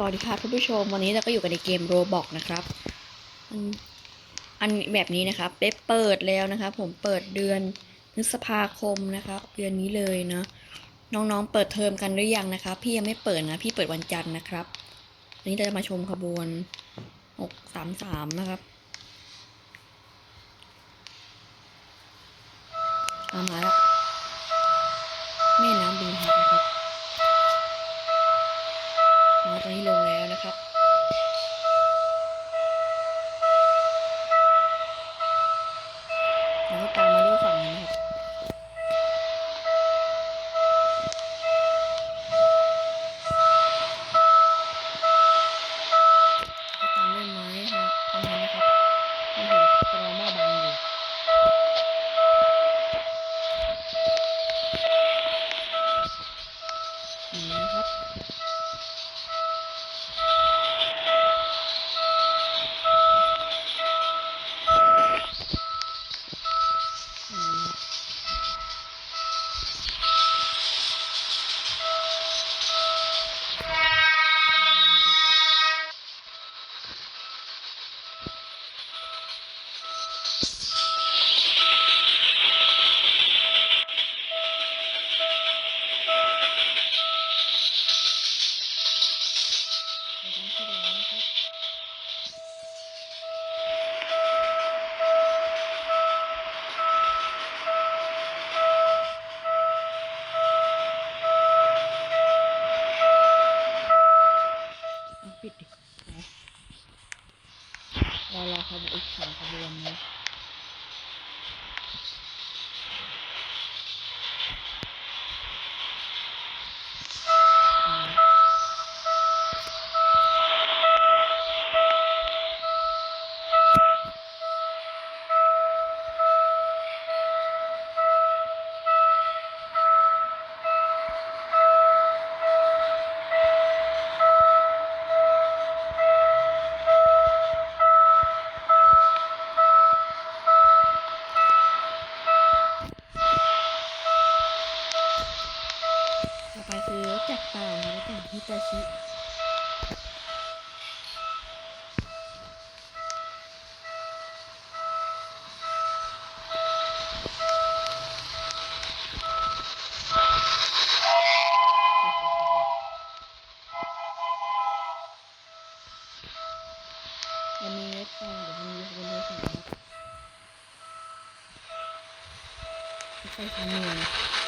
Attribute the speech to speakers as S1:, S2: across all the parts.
S1: สวัสดีค่ะท่านผู้ชมวันนี้เราก็อยู่กันในเกมโรบอกนะครับ อันแบบนี้นะครับได้เปิดแล้วนะครับ ผมเปิดเดือนพฤษภาคมนะครับเดือนนี้เลยเนาะน้องๆเปิดเทอมกันหรือยังนะครับ พี่ยังไม่เปิดนะพี่เปิดวันจันทร์นะครับวันนี้เราจะมาชมขบวนหกสามสามนะครับเอามาแล้ว แล้วก็ตารมาด้วยฝั่งนี้ครับ ปิดดิเอารอรอขบวนอีกสองขบวนนะ ต่อไปคือจักรป่านะรถจักรฮิตาชิยังมีรถไฟเดี๋ยวมีรถบนรถไฟครับรถไฟฟ้าเงแล้วก็มีเดี๋ยวมีขบวนหนื่อน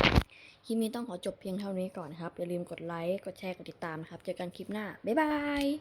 S1: ลิปนี้ต้องขอจบเพียงเท่านี้ก่อนนะครับ อย่าลืมกดไลค์ กดแชร์ กดติดตามนะครับ เจอกันคลิปหน้า บ๊ายบาย